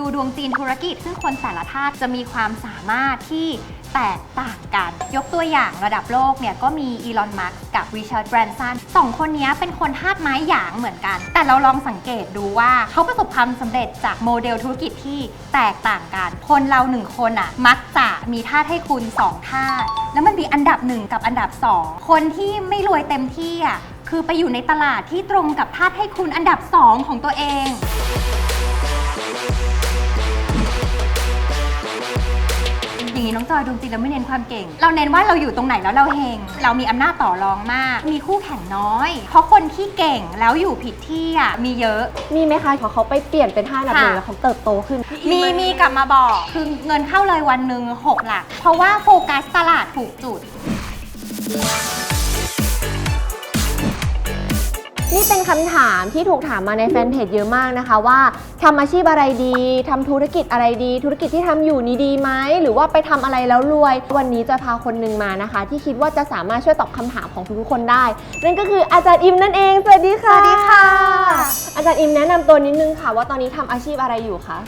ดูดวงจีนธุรกิจ ซึ่งคนแต่ละธาตุจะมีความสามารถที่แตกต่างกัน ยกตัวอย่างระดับโลกเนี่ยก็มีอีลอน มัสก์กับริชาร์ด แบรนสันสองคนนี้เป็นคนธาตุไม้หยางเหมือนกัน แต่เราลองสังเกตดูว่าเขาประสบความสำเร็จจากโมเดลธุรกิจที่แตกต่างกัน คนเราหนึ่งคนอะ มักจะมีธาตุให้คุณสองธาตุ แล้วมันมีอันดับหนึ่งกับอันดับสองคนที่ไม่รวยเต็มที่อะคือไปอยู่ในตลาดที่ตรงกับธาตุให้คุณอันดับสองของตัวเอง อย่างนี้น้องจอยดวงจริงเราไม่เน้นความเก่ง เราเน้นว่าเราอยู่ตรงไหนแล้วเราเฮงเรามีอำนาจต่อรองมาก มีคู่แข่งน้อย เพราะคนที่เก่งแล้วอยู่ผิดที่อะมีเยอะ มีไหมคะพอเขาไปเปลี่ยนเป็นท่าอันดับหนึ่งค่ะแล้วเขาเติบโตขึ้น มีมีกลับมาบอกคือเงินเข้าเลยวันหนึ่ง6หลัก เพราะว่าโฟกัสตลาดถูกจุด นี่เป็นคำถามที่ถูกถามมาในแฟนเพจเยอะมากนะคะว่าทำอาชีพอะไรดีทำธุรกิจอะไรดี ธุรกิจที่ทำอยู่นี้ดีไหมหรือว่าไปทำอะไรแล้วรวย วันนี้จะพาคนหนึ่งมานะคะ ที่คิดว่าจะสามารถช่วยตอบคำถามของทุกๆคนได้ นั่นก็คืออาจารย์อิมนั่นเองสวัสดีค่ะสวัสดีค่ะ อาจารย์อิมแนะนำตัวนิดนึงค่ะ ว่าตอนนี้ทำอาชีพอะไรอยู่คะ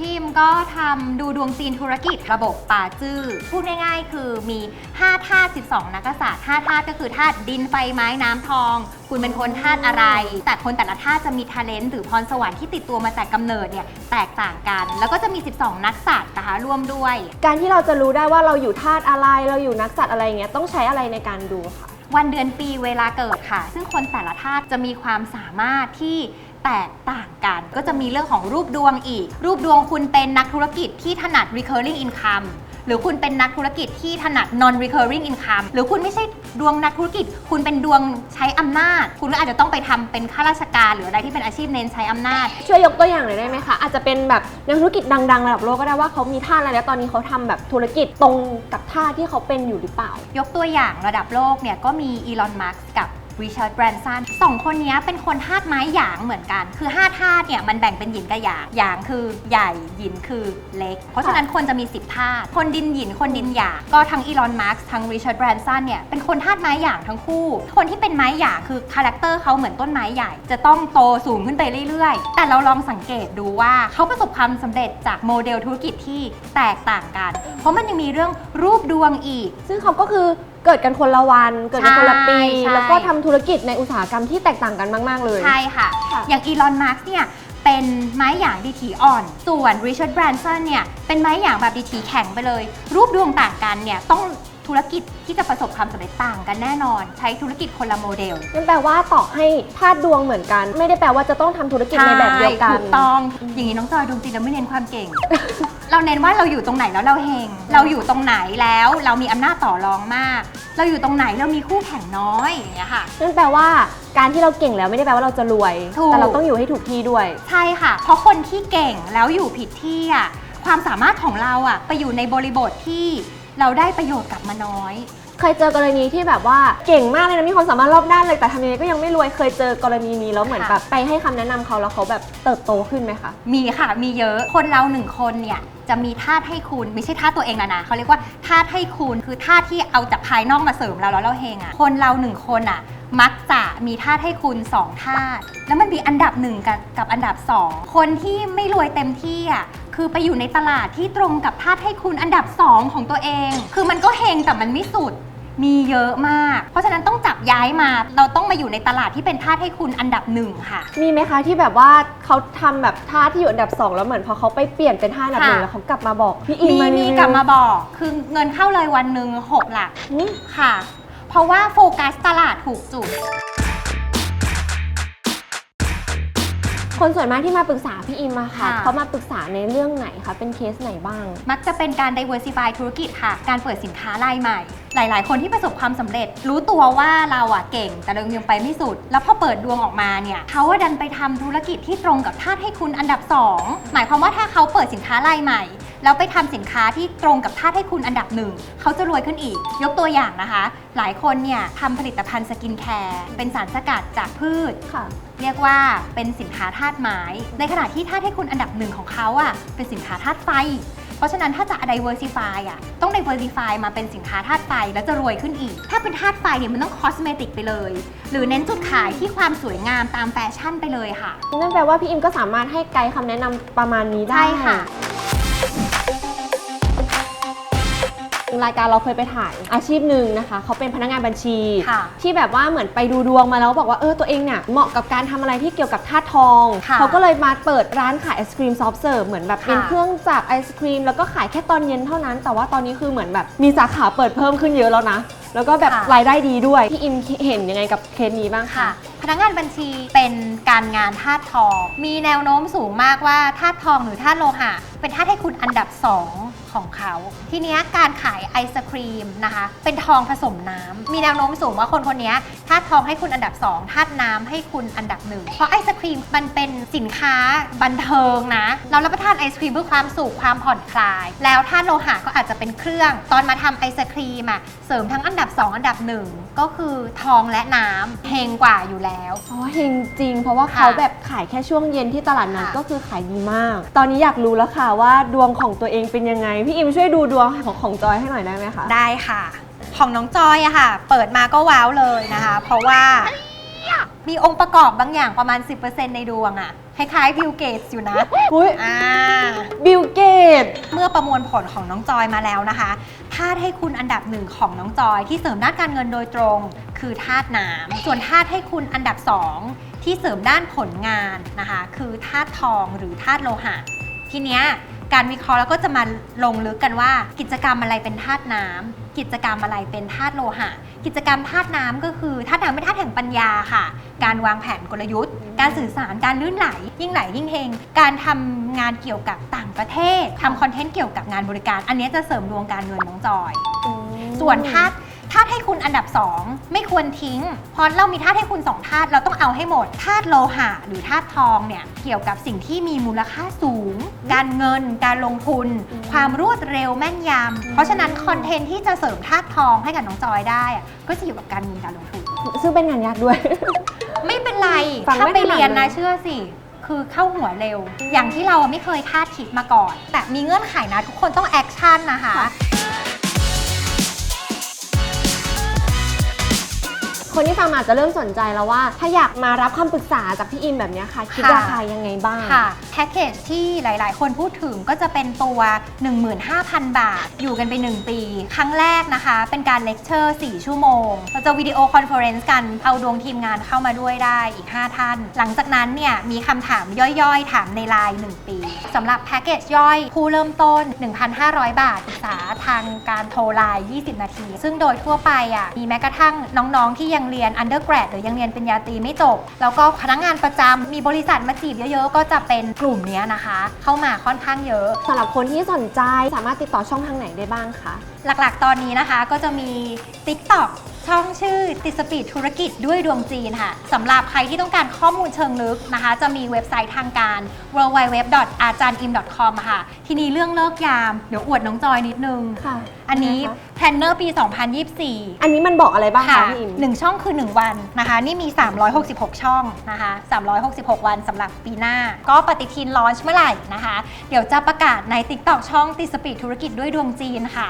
ทีมก็ทำดูดวงจีนธุรกิจระบบป่าจื้อพูดง่ายๆ คือมี 5ธาตุ12 นักษัตริย์5ธาตุก็คือธาตุดินไฟไม้น้ำทอง คุณเป็นคนธาตุอะไร แต่คนแต่ละธาตุจะมีท ALENT หรือพรสวรรค์ที่ติดตัวมาแต่กำเนิดเนี่ยแตกต่างกัน แล้วก็จะมี 12 นักษัตริย์นะคะร่วมด้วย การที่เราจะรู้ได้ว่าเราอยู่ธาตุอะไร เราอยู่นักสัตว์อะไรอย่างเงี้ยต้องใช้อะไรในการดูค่ะ วันเดือนปีเวลาเกิดค่ะ ซึ่งคนแต่ละธาตุจะมีความสามารถที่ แตกต่างกัน ก็จะมีเรื่องของรูปดวงอีก รูปดวงคุณเป็นนักธุรกิจที่ถนัด recurring income หรือคุณเป็นนักธุรกิจที่ถนัด non recurring income หรือคุณไม่ใช่ดวงนักธุรกิจ คุณเป็นดวงใช้อำนาจ คุณก็อาจจะต้องไปทำเป็นข้าราชการ หรืออะไรที่เป็นอาชีพเน้นใช้อำนาจ ช่วยยกตัวอย่างหน่อยได้ไหมคะ อาจจะเป็นแบบนักธุรกิจดังๆ ระดับโลกก็ได้ว่าเขามีท่าอะไรแล้วตอนนี้เขาทำแบบธุรกิจตรงกับท่าที่เขาเป็นอยู่หรือเปล่า ยกตัวอย่างระดับโลกเนี่ยก็มีอีลอน มัสก์กับ ริชาร์ดแบรนสันสองคนนี้เป็นคนธาตุไม้หยางเหมือนกัน คือ5ธาตุเนี่ยมันแบ่งเป็นหยินกับหยาง หยางคือใหญ่หยินคือเล็ก เพราะฉะนั้นคนจะมี 10ธาตุคนดินหยินคนดินหยาง ก็ทั้งอีลอนมัสก์ทั้งริชาร์ดแบรนสันเนี่ยเป็นคนธาตุไม้หยางทั้งคู่ คนที่เป็นไม้หยางคือคาแรคเตอร์เขาเหมือนต้นไม้ใหญ่ จะต้องโตสูงขึ้นไปเรื่อยๆ แต่เราลองสังเกตดูว่าเขาประสบความสำเร็จจากโมเดลธุรกิจที่แตกต่างกัน เพราะมันยังมีเรื่องรูปดวงอีก ซึ่งเขาก็คือ เกิดกันคนละวัน เกิดกันคนละปีใช่ใช่ แล้วก็ทำธุรกิจในอุตสาหกรรมที่แตกต่างกันมาก ๆ เลย ใช่ค่ะ ค่ะ อย่างอีลอนมาร์กเนี่ยเป็นไม้หยางดีถีอ่อน ส่วนริชาร์ดแบรนสันเนี่ยเป็นไม้หยางแบบดีถีแข็งไปเลย รูปดวงต่างกันเนี่ยต้อง ธุรกิจที่จะประสบความสำเร็จต่างกันแน่นอน ใช้ธุรกิจคนละโมเดลนั่นแปลว่าต่อให้ธาตุดวงเหมือนกัน ไม่ได้แปลว่าจะต้องทำธุรกิจในแบบเดียวกัน ถูกต้องอย่างนี้น้องจอยดวงจริงเราไม่เน้นความเก่ง เราเน้นว่าเราอยู่ตรงไหนแล้วเราเฮงเราอยู่ตรงไหนแล้วเรามีอำนาจต่อรองมาก เราอยู่ตรงไหนเรามีคู่แข่งน้อยอย่างเงี้ยค่ะ นั่นแปลว่าการที่เราเก่งแล้วไม่ได้แปลว่าเราจะรวย ถูก แต่เราต้องอยู่ให้ถูกที่ด้วย ใช่ค่ะ เพราะคนที่เก่งแล้วอยู่ผิดที่อะความสามารถของเราอะไปอยู่ในบริบทที่ เราได้ประโยชน์กลับมาน้อย เคยเจอกรณีที่แบบว่าเก่งมากเลยนะมีความสามารถรอบด้านเลยแต่ทำยังไงก็ยังไม่รวยเคยเจอกรณีนี้แล้วเหมือนค่ะ แบบไปให้คำแนะนำเขาแล้วเขาแบบเติบโตขึ้นไหมคะ มีค่ะ มีเยอะ คนเราหนึ่งคนเนี่ยจะมีธาตุให้คุณไม่ใช่ธาตุตัวเองนะนะเขาเรียกว่าธาตุให้คุณคือธาตุที่เอาจากภายนอกมาเสริมเราแล้วเราเฮงอะคนเราหนึ่งคนอะ มักจะมีธาตุให้คุณสองธาตุแล้วมันมีอันดับหนึ่งกับกับอันดับสองคนที่ไม่รวยเต็มที่อะคือไปอยู่ในตลาดที่ตรงกับธาตุให้คุณอันดับสองของตัวเอง คือมันก็เฮงแต่มันไม่สุดมีเยอะมาก เพราะฉะนั้นต้องจับย้ายมา เราต้องมาอยู่ในตลาดที่เป็นธาตุให้คุณอันดับหนึ่งค่ะ มีไหมคะที่แบบว่าเขาทำแบบท่าที่อยู่อันดับสองแล้วเหมือนพอเขาไปเปลี่ยนเป็นท่าอันดับหนึ่งค่ะแล้วเขากลับมาบอกพี่อินมีมามีรีวิวกลับมาบอก คือเงินเข้าเลยวันหนึ่ง6หลักอืมค่ะ เพราะว่าโฟกัสตลาดถูกจุด คนส่วนมากที่มาปรึกษาพี่อิมอะค่ะ ค่ะ เขามาปรึกษาในเรื่องไหนคะ เป็นเคสไหนบ้าง มักจะเป็นการ diversify ธุรกิจค่ะ การเปิดสินค้ารายใหม่ หลาย ๆ คนที่ประสบความสำเร็จ รู้ตัวว่าเราอะเก่ง แต่เรายังไปไม่สุด แล้วพอเปิดดวงออกมาเนี่ยเขาว่าดันไปทำธุรกิจที่ตรงกับธาตุให้คุณอันดับ 2 หมายความว่าถ้าเขาเปิดสินค้ารายใหม่ แล้วไปทำสินค้าที่ตรงกับธาตุให้คุณอันดับหนึ่งเขาจะรวยขึ้นอีก ยกตัวอย่างนะคะ หลายคนเนี่ยทำผลิตภัณฑ์สกินแคร์เป็นสารสกัดจากพืช ค่ะ เรียกว่าเป็นสินค้าธาตุไม้ ในขณะที่ธาตุให้คุณอันดับหนึ่งของเขาอะเป็นสินค้าธาตุไฟราะฉะนั้นถ้าจะ diversify อะต้อง diversify มาเป็นสินค้าธาตุไฟแล้วจะรวยขึ้นอีก ถ้าเป็นธาตุไฟเนี่ยมันต้อง cosmetic ไปเลย หรือเน้นจุดขายที่ความสวยงามตามแฟชั่นไปเลยค่ะ นั่นแปลว่าพี่อิมก็สามารถให้ไกด์คำแนะนำประมาณนี้ได้ ใช่ค่ะ รายการเราเคยไปถ่ายอาชีพหนึ่งนะคะเขาเป็นพนักงานบัญชี ค่ะที่แบบว่าเหมือนไปดูดวงมาแล้วบอกว่าเออตัวเองเนี่ยเหมาะกับการทำอะไรที่เกี่ยวกับธาตุทองค่ะเขาก็เลยมาเปิดร้านขายไอศครีมซอฟต์เสิร์ฟเหมือนแบบเป็นค่ะ เครื่องจักรไอศครีมแล้วก็ขายแค่ตอนเย็นเท่านั้น แต่ว่าตอนนี้คือเหมือนแบบมีสาขาเปิดเพิ่มขึ้นเยอะแล้วนะแล้วก็แบบค่ะรายได้ดีด้วยพี่อิมเห็นยังไงกับเคสนี้บ้างคะ ค่ะ พนักงานบัญชีเป็นการงานธาตุทอง มีแนวโน้มสูงมากว่าธาตุทองหรือธาตุโลหะ เป็นธาตุให้คุณอันดับ2 ของเขาทีเนี้ยการขายไอศครีมนะคะ เป็นทองผสมน้ำมีแนวโน้มสูงว่าคนคนนี้ธาตุทองให้คุณอันดับ 2ธาตุน้ำให้คุณอันดับหนึ่งเพราะไอศครีมมันเป็นสินค้าบันเทิงนะ เรารับประทานไอศครีมเพื่อความสุขความผ่อนคลาย แล้วธาตุโลหะก็อาจจะเป็นเครื่อง ตอนมาทำไอศครีมอะเสริมทั้งอันดับ 2 อันดับ 1 ก็คือทองและน้ำเฮงกว่าอยู่แล้ว อ๋อเฮงจริง เพราะว่าค่ะเขาแบบขายแค่ช่วงเย็นที่ตลาดนัดค่ะ ก็คือขายดีมาก ตอนนี้อยากรู้แล้วค่ะว่าดวงของตัวเองเป็นยังไง พี่อิมช่วยดูดวงของของจอยให้หน่อยได้ไหมคะได้ค่ะ ของน้องจอยอะค่ะ เปิดมาก็ว้าวเลยนะคะ เพราะว่ามีองค์ประกอบบางอย่างประมาณ 10%ในดวงอะ คล้ายๆบิลเกตอยู่นะอุ้ยอ่า บิลเกต เมื่อประมวลผลของน้องจอยมาแล้วนะคะธาตุให้คุณอันดับหนึ่งของน้องจอย ที่เสริมด้านการเงินโดยตรง คือธาตุน้ำส่วนธาตุให้คุณอันดับ2ที่เสริมด้านผลงานนะคะ คือธาตุทองหรือธาตุโลหะ ทีเนี้ย การวิเคราะห์แล้วก็จะมาลงลึกกันว่า กิจกรรมอะไรเป็นธาตุน้ำกิจกรรมอะไรเป็นธาตุโลหะ กิจกรรมธาตุน้ำก็คือธาตุน้ำเป็นธาตุแห่งปัญญาค่ะ การวางแผนกลยุทธ์ การสื่อสารการลื่นไหล ยิ่งไหลยิ่งเฮงการทำงานเกี่ยวกับต่างประเทศทำคอนเทนต์เกี่ยวกับงานบริการ อันเนี้ยจะเสริมดวงการเงินน้องจอย ส่วนธาตุ ธาตุให้คุณอันดับ 2 ไม่ควรทิ้ง เพราะเรามีธาตุให้คุณ2ธาตุเราต้องเอาให้หมดธาตุโลหะหรือธาตุทองเนี่ยเกี่ยวกับสิ่งที่มีมูลค่าสูง การเงิน การลงทุนอืมความรวดเร็วแม่นยำเพราะฉะนั้นคอนเทนต์ที่จะเสริมธาตุทองให้กับน้องจอยได้อะก็จะอยู่กับการเงินการลงทุน ซึ่งเป็นงานยากด้วย ไม่เป็นไรฟังถ้าไม่ไปถนัดเรียนนะเลย เชื่อสิ คือเข้าหัวเร็ว อย่างที่เราไม่เคยคาดคิดมาก่อน แต่มีเงื่อนไขนะทุกคนต้องแอคชั่นนะคะ คนที่ฟังมาอาจจะเริ่มสนใจแล้วว่า ถ้าอยากมารับคำปรึกษาจากพี่อิมแบบเนี้ยค่ะ คิดค่ะราคายังไงบ้าง ค่ะ แพ็กเกจที่หลายๆ คนพูดถึงก็จะเป็นตัว 15,000 บาท อยู่กันไป 1 ปี ครั้งแรกนะคะ เป็นการเลคเชอร์ 4 ชั่วโมง เราจะวิดีโอคอนเฟอเรนซ์กัน เอาดวงทีมงานเข้ามาด้วยได้อีก 5 ท่าน หลังจากนั้นเนี่ย มีคำถามย่อยๆ ถามในไลน์1 ปีสำหรับแพ็กเกจย่อย ผู้เริ่มต้น 1,500 บาทปรึกษาทางการโทรไลน์ 20 นาที ซึ่งโดยทั่วไปอะ มีแม้กระทั่งน้องๆ ที่ยังเรียน undergrad หรือยังเรียนปริญญาตรีไม่จบ แล้วก็พนักงานประจำมีบริษัทมาจีบเยอะๆ ก็จะเป็นกลุ่มเนี้ยนะคะ เข้ามาค่อนข้างเยอะสำหรับคนที่สนใจสามารถติดต่อช่องทางไหนได้บ้างคะหลักๆ ตอนนี้นะคะก็จะมี TikTok ช่องชื่อติดสปีดธุรกิจด้วยดวงจีนค่ะสำหรับใครที่ต้องการข้อมูลเชิงลึกนะคะ จะมีเว็บไซต์ทางการ w w w a j a n i m c o m ค่ะ ทีนี้เรื่องเลิกยาม เดี๋ยวอวดน้องจอยนิดนึง ค่ะอันนี้นะคะแพลนเนอร์ปี 2024 อันนี้มันบอกอะไรบ้างค่ะคะพี่อิม หนึ่งช่องคือ 1 วันนะคะ นี่มี 366 ช่องนะคะ 366 วันสำหรับปีหน้า ก็ปฏิทินลอนช์เมื่อไหร่นะคะ เดี๋ยวจะประกาศใน TikTok ช่องติดสปีดธุรกิจด้วยดวงจีนค่ะ